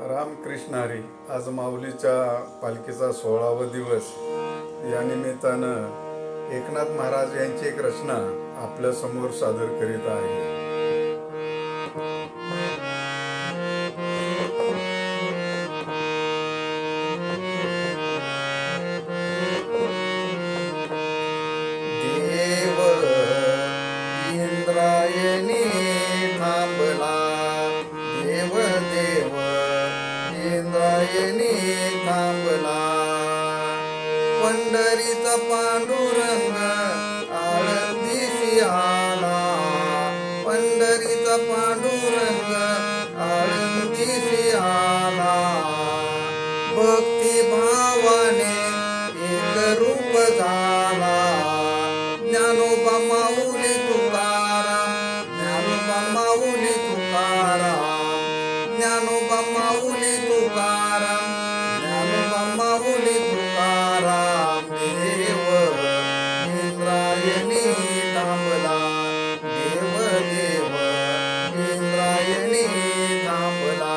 रामकृष्ण हरी आज माऊलीच्या पालखीचा सोळावा दिवस. या निमित्तानं एकनाथ महाराज यांची एक रचना आपल्यासमोर सादर करीत आहे. देव इंद्रायणी पंढरीत पांडुरंग इंद्रायणी थांबला. देव देव इंद्रायणी थांबला.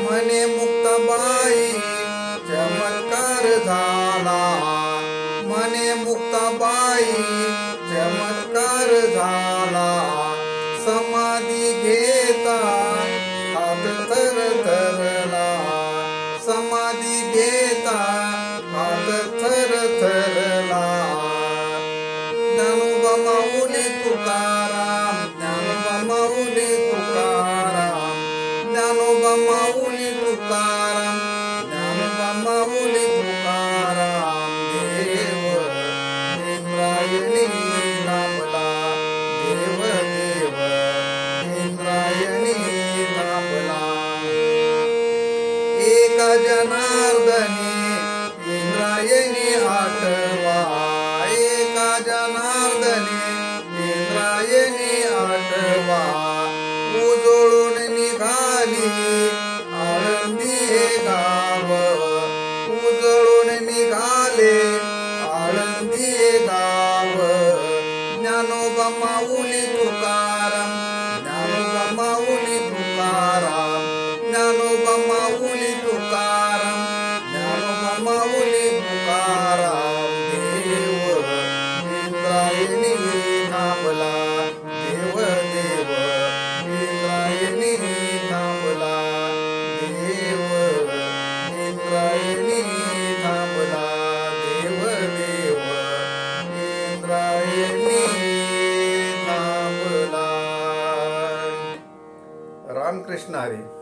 मने मुक्ताबाई चमत्कार झाला. मने मुक्ताबाई चमत्कार झाला. समाधी घेता हात तर थरला समाधी घेता तुकाराम माऊली तुकाराम देव इंद्रायणी थांबला देव देव इंद्रायणी थांबला एका जनार्दनी इंद्रायणी Мама самоули रामकृष्ण हरी.